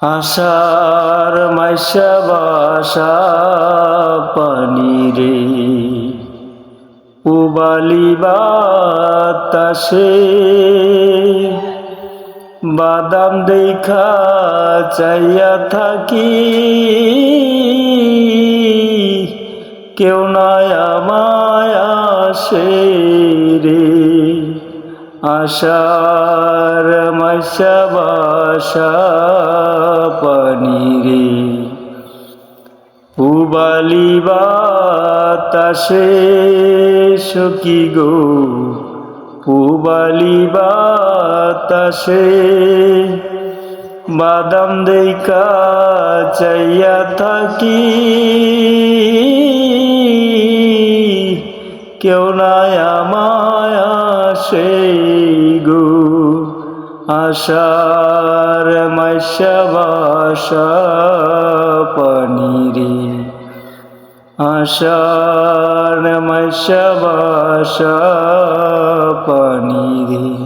আশার মাইশা বাসা পানি রে উবালি বাতাসে বাদাম দেখা চাইয়া থাকি। কেউ নাই আমায় আসে রে, আশার মাসা বাসা পানি রে বাতাসে সখী গো পুবালি বাতাসে বাদাম দেখা চাইয়া থাকি। কেউ নাই আমায় আসে আশার মাইশাবাসা পানিরে। আশার মাইশাবাসা পানিরে।